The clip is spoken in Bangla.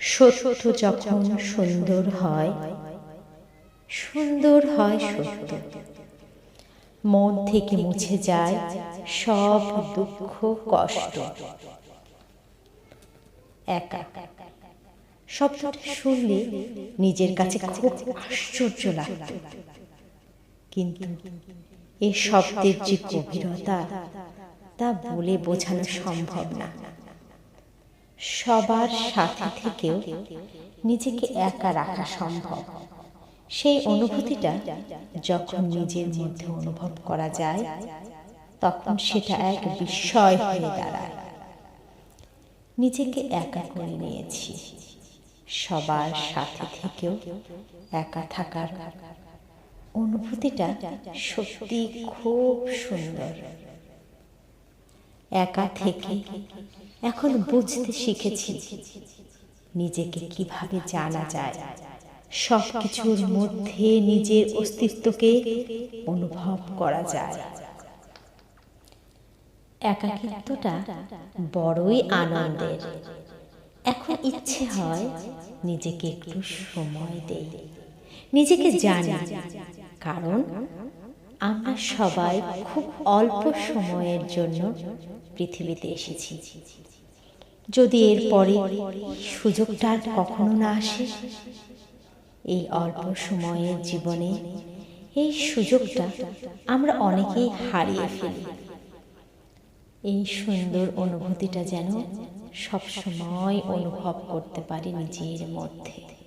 সত্য যখন সুন্দর হয় সুন্দর হয় সত্য। মন থেকে মুছে যায় সব দুঃখ, কষ্ট। একা। শব্দটা শুনলে নিজের কাছে খুব আশ্চর্য লাগত। কিন্তু এ শব্দের যে গভীরতা, তা বলে বোঝানো সম্ভব না। সবার সাথে থেকেও নিজেকে একা রাখা সম্ভব। সেই অনুভূতিটা যখন নিজের মধ্যে অনুভব করা যায়, তখন সেটা এক বিস্ময় হয়ে দাঁড়ায়। নিজেকে একা করে নিয়েছি। সবার সাথে থেকেও একা থাকার। অনুভূতিটা সত্যি খুব সুন্দর। একা থেকে। এখন বুঝতে শিখেছি নিজেকে কীভাবে জানা যায়। সব কিছুর মধ্যে নিজের অস্তিত্বকে অনুভব করা যায়। একাকিত্বটা বড়ই আনন্দের। এখন ইচ্ছে হয় নিজেকে একটু সময় দেই। নিজেকে জানি, কারণ আমরা সবাই খুব অল্প সময়ের জন্য পৃথিবীতে এসেছি। যদি এরপরে সুযোগটা আর কখনো না আসে, এই অল্প সময়ের জীবনে এই সুযোগটা আমরা অনেকেই হারিয়ে ফেলি। এই সুন্দর অনুভূতিটা যেন সবসময় অনুভব করতে পারি নিজের মধ্যে।